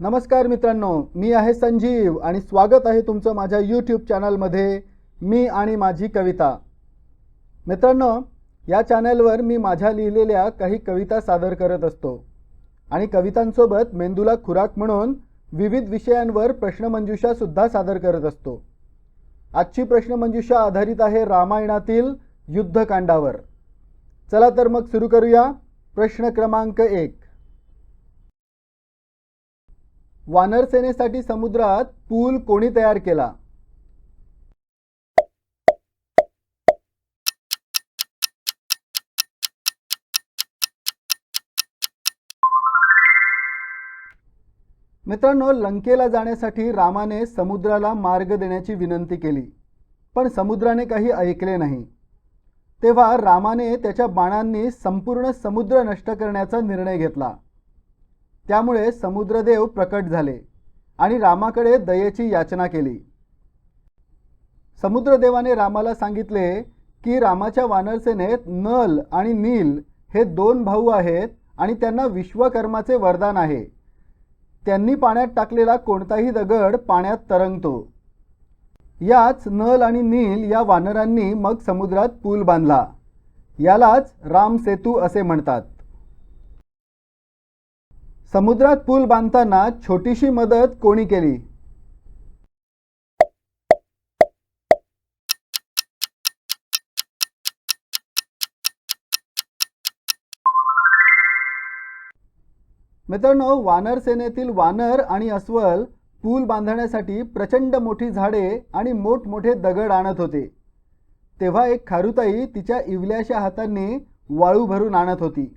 नमस्कार मित्रांनो मी आहे संजीव आणि स्वागत आहे तुमचं माझ्या यूट्यूब चॅनलमध्ये मी आणि माझी कविता. मित्रांनो या चॅनलवर मी माझ्या लिहिलेल्या काही कविता सादर करत असतो. आणि कवितांसोबत मेंदूला खुराक म्हणून विविध विषयांवर प्रश्नमंजुषासुद्धा सादर करत असतो. आजची प्रश्नमंजुषा आधारित आहे रामायणातील युद्धकांडावर. चला तर मग सुरू करूया प्रश्न क्रमांक एक. वानर सेनेसाठी समुद्रात पूल कोणी तयार केला? मित्रांनो लंकेला जाण्यासाठी रामाने समुद्राला मार्ग देण्याची विनंती केली पण समुद्राने काही ऐकले नाही. तेव्हा रामाने त्याच्या बाणांनी संपूर्ण समुद्र नष्ट करण्याचा निर्णय घेतला. त्यामुळे समुद्रदेव प्रकट झाले आणि रामाकडे दयेची याचना केली. समुद्रदेवाने रामाला सांगितले की रामाच्या वानरसेनेत नल आणि नील हे दोन भाऊ आहेत आणि त्यांना विश्वकर्माचे वरदान आहे. त्यांनी पाण्यात टाकलेला कोणताही दगड पाण्यात तरंगतो. याच नल आणि नील या वानरांनी मग समुद्रात पूल बांधला. यालाच राम सेतू असे म्हणतात. समुद्रात पूल बांधताना छोटीशी मदत कोणी केली? मित्रांनो वानर सेनेतील वानर आणि अस्वल पूल बांधण्यासाठी प्रचंड मोठी झाडे आणि मोठमोठे दगड आणत होते. तेव्हा एक खारुताई तिच्या इवल्याशा हातांनी वाळू भरून आणत होती.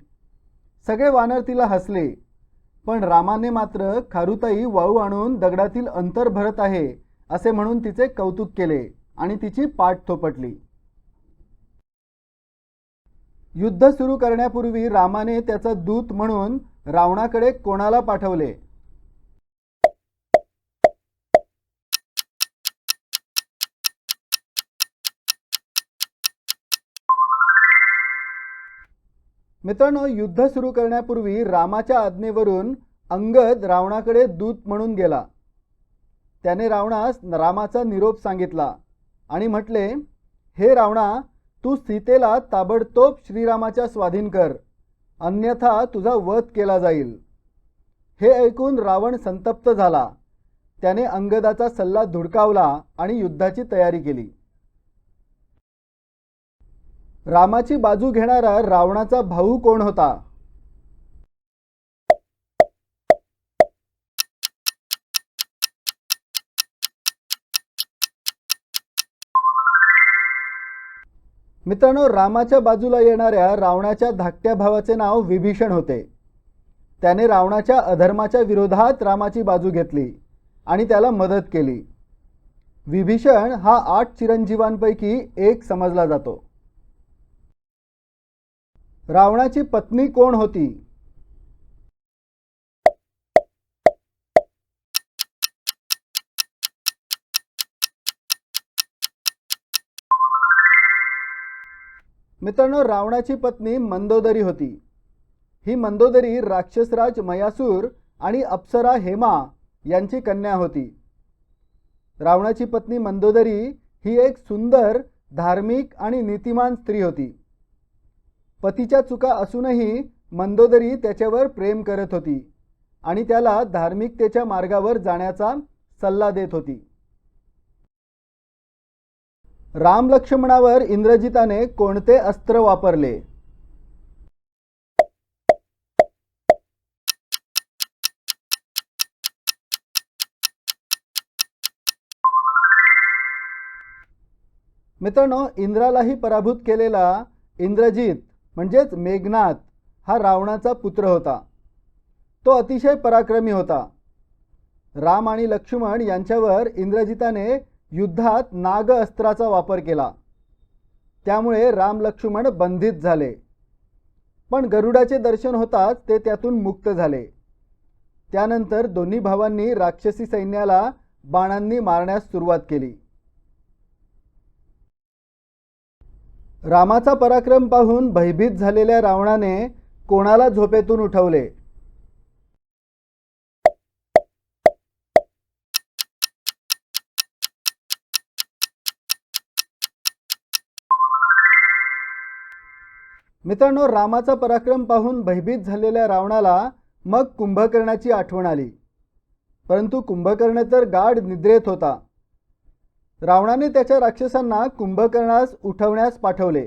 सगळे वानर तिला हसले. पण रामाने मात्र खारुताई वाळू आणून दगडातील अंतर भरत आहे असे म्हणून तिचे कौतुक केले आणि तिची पाठ थोपटली. युद्ध सुरू करण्यापूर्वी रामाने त्याचा दूत म्हणून रावणाकडे कोणाला पाठवले? मित्रांनो युद्ध सुरू करण्यापूर्वी रामाच्या आज्ञेवरून अंगद रावणाकडे दूत म्हणून गेला. त्याने रावणास रामाचा निरोप सांगितला आणि म्हटले हे रावणा तू सीतेला ताबडतोब श्रीरामाच्या स्वाधीन कर अन्यथा तुझा वध केला जाईल. हे ऐकून रावण संतप्त झाला. त्याने अंगदाचा सल्ला धुडकावला आणि युद्धाची तयारी केली. रामाची बाजू घेणारा रावणाचा भाऊ कोण होता? मित्रांनो रामाच्या बाजूला येणाऱ्या रावणाच्या धाकट्या भावाचे नाव विभीषण होते. त्याने रावणाच्या अधर्माच्या विरोधात रामाची बाजू घेतली आणि त्याला मदत केली. विभीषण हा आठ चिरंजीवांपैकी एक समजला जातो. रावणाची पत्नी कोण होती? मित्रांनो रावणाची पत्नी मंदोदरी होती. ही मंदोदरी राक्षसराज मयासूर आणि अप्सरा हेमा यांची कन्या होती. रावणाची पत्नी मंदोदरी ही एक सुंदर धार्मिक आणि नीतिमान स्त्री होती. पतीच्या चुका असूनही मंदोदरी त्याच्यावर प्रेम करत होती आणि त्याला धार्मिकतेच्या मार्गावर जाण्याचा सल्ला देत होती. राम लक्ष्मणावर इंद्रजिताने कोणते अस्त्र वापरले? मित्रांनो इंद्रालाही पराभूत केलेला इंद्रजित म्हणजेच मेघनाथ हा रावणाचा पुत्र होता. तो अतिशय पराक्रमी होता. राम आणि लक्ष्मण यांच्यावर इंद्रजिताने युद्धात नाग अस्त्राचा वापर केला. त्यामुळे राम लक्ष्मण बंधित झाले. पण गरुडाचे दर्शन होताच ते त्यातून मुक्त झाले. त्यानंतर दोन्ही भावांनी राक्षसी सैन्याला बाणांनी मारण्यास सुरुवात केली. रामाचा पराक्रम पाहून भयभीत झालेल्या रावणाने कोणाला झोपेतून उठवले? मित्रांनो रामाचा पराक्रम पाहून भयभीत झालेल्या रावणाला मग कुंभकर्णाची आठवण आली. परंतु कुंभकर्ण तर गाढ निद्रेत होता. रावणाने त्याच्या राक्षसांना कुंभकर्णास उठवण्यास पाठवले.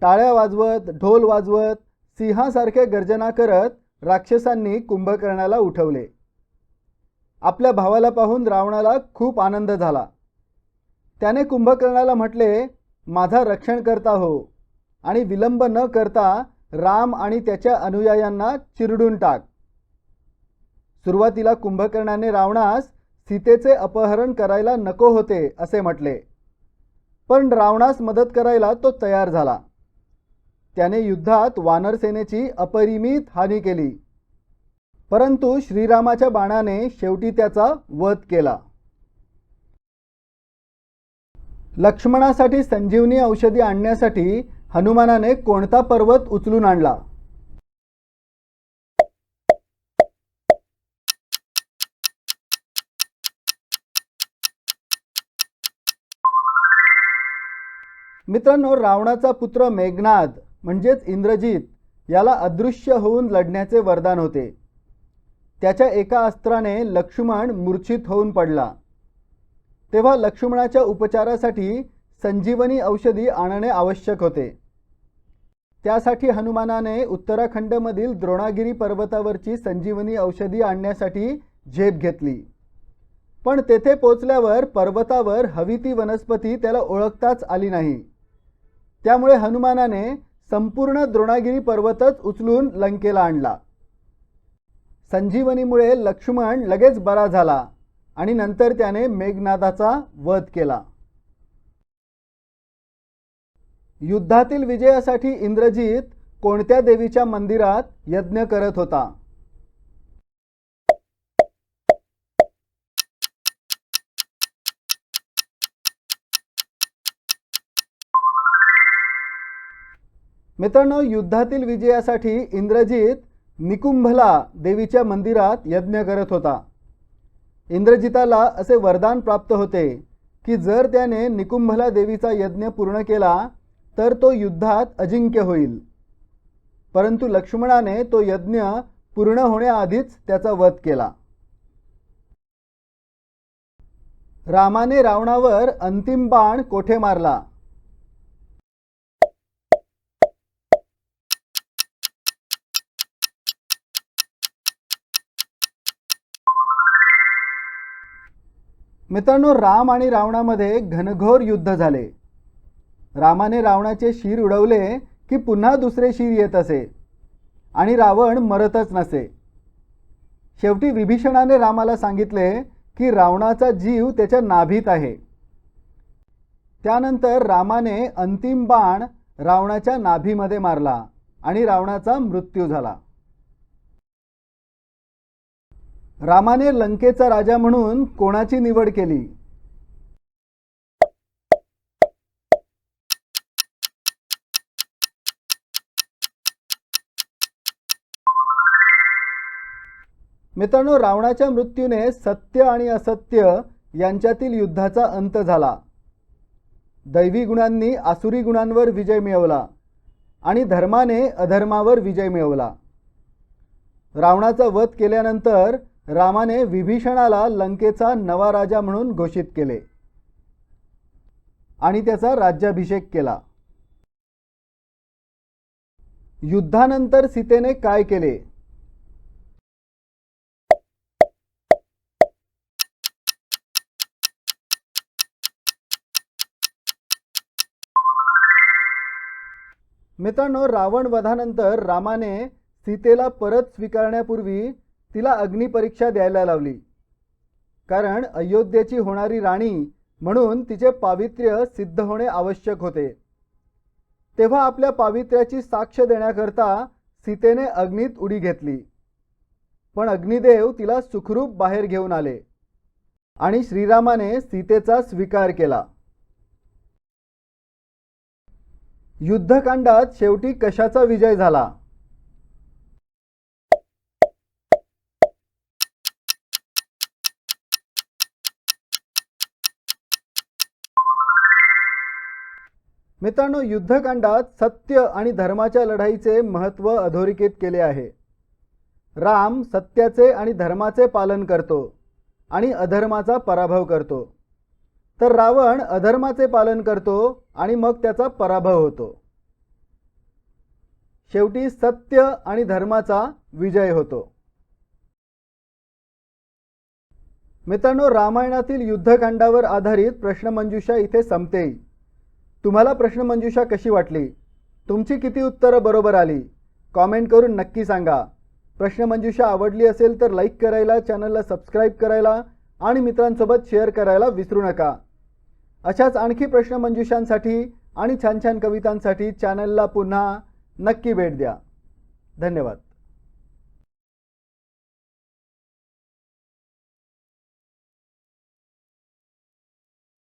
टाळ्या वाजवत ढोल वाजवत सिंहासारखे गर्जना करत राक्षसांनी कुंभकर्णाला उठवले. आपल्या भावाला पाहून रावणाला खूप आनंद झाला. त्याने कुंभकर्णाला म्हटले माझा रक्षण करता हो आणि विलंब न करता राम आणि त्याच्या अनुयायांना चिरडून टाक. सुरुवातीला कुंभकर्णाने रावणास सीतेचे अपहरण करायला नको होते असे म्हटले. पण रावणास मदत करायला तो तयार झाला. त्याने युद्धात वानरसेनेची अपरिमित हानी केली. परंतु श्रीरामाच्या बाणाने शेवटी त्याचा वध केला. लक्ष्मणासाठी संजीवनी औषधी आणण्यासाठी हनुमानाने कोणता पर्वत उचलून आणला? मित्रांनो रावणाचा पुत्र मेघनाद म्हणजेच इंद्रजित याला अदृश्य होऊन लढण्याचे वरदान होते. त्याच्या एका अस्त्राने लक्ष्मण मूर्छित होऊन पडला. तेव्हा लक्ष्मणाच्या उपचारासाठी संजीवनी औषधी आणणे आवश्यक होते. त्यासाठी हनुमानाने उत्तराखंडमधील द्रोणागिरी पर्वतावरची संजीवनी औषधी आणण्यासाठी झेप घेतली. पण तेथे पोचल्यावर पर्वतावर हवी ती वनस्पती त्याला ओळखताच आली नाही. त्यामुळे हनुमानाने संपूर्ण द्रोणागिरी पर्वतच उचलून लंकेला आणला. संजीवनीमुळे लक्ष्मण लगेच बरा झाला आणि नंतर त्याने मेघनादाचा वध केला. युद्धातील विजयासाठी इंद्रजीत कोणत्या देवीच्या मंदिरात यज्ञ करत होता? मित्रांनो युद्धातील विजयासाठी इंद्रजित निकुंभला देवीच्या मंदिरात यज्ञ करत होता. इंद्रजिताला असे वरदान प्राप्त होते की जर त्याने निकुंभला देवीचा यज्ञ पूर्ण केला तर तो युद्धात अजिंक्य होईल. परंतु लक्ष्मणाने तो यज्ञ पूर्ण होण्याआधीच त्याचा वध केला. रामाने रावणावर अंतिम बाण कोठे मारला? मित्रांनो राम आणि रावणामध्ये घनघोर युद्ध झाले. रामाने रावणाचे शिर उडवले की पुन्हा दुसरे शिर येत असे आणि रावण मरतच नसे. शेवटी विभीषणाने रामाला सांगितले की रावणाचा जीव त्याच्या नाभीत आहे. त्यानंतर रामाने अंतिम बाण रावणाच्या नाभीमध्ये मारला आणि रावणाचा मृत्यू झाला. रामाने लंकेचा राजा म्हणून कोणाची निवड केली? मित्रांनो रावणाच्या मृत्यूने सत्य आणि असत्य यांच्यातील युद्धाचा अंत झाला. दैवी गुणांनी आसुरी गुणांवर विजय मिळवला आणि धर्माने अधर्मावर विजय मिळवला. रावणाचा वध केल्यानंतर रामाने विभीषणाला लंकेचा नवा राजा म्हणून घोषित केले. आणि त्याचा राज्याभिषेक केला. युद्धानंतर सीतेने काय केले? मित्रांनो रावण वधानंतर रामाने सीतेला परत स्वीकारण्यापूर्वी तिला अग्निपरीक्षा द्यायला लावली. कारण अयोध्येची होणारी राणी म्हणून तिचे पावित्र्य सिद्ध होणे आवश्यक होते. तेव्हा आपल्या पावित्र्याची साक्ष देण्याकरता सीतेने अग्नीत उडी घेतली. पण अग्निदेव तिला सुखरूप बाहेर घेऊन आले आणि श्रीरामाने सीतेचा स्वीकार केला. युद्धकांडात शेवटी कशाचा विजय झाला? मित्रांनो युद्धकांडात सत्य आणि धर्माच्या लढाईचे महत्त्व अधोरेखित केले आहे. राम सत्याचे आणि धर्माचे पालन करतो आणि अधर्माचा पराभव करतो. तर रावण अधर्माचे पालन करतो आणि मग त्याचा पराभव होतो. शेवटी सत्य आणि धर्माचा विजय होतो. मित्रांनो रामायणातील युद्धकांडावर आधारित प्रश्नमंजुषा इथे संपते. तुम्हाला प्रश्नमंजुषा कशी वाटली? तुमची किती उत्तरं बरोबर आली? कॉमेंट करून नक्की सांगा. प्रश्नमंजुषा आवडली असेल तर लाईक करायला चॅनलला सबस्क्राईब करायला आणि मित्रांसोबत शेअर करायला विसरू नका. अशाच आणखी प्रश्नमंजुषांसाठी आणि छान छान कवितांसाठी चॅनलला पुन्हा नक्की भेट द्या. धन्यवाद.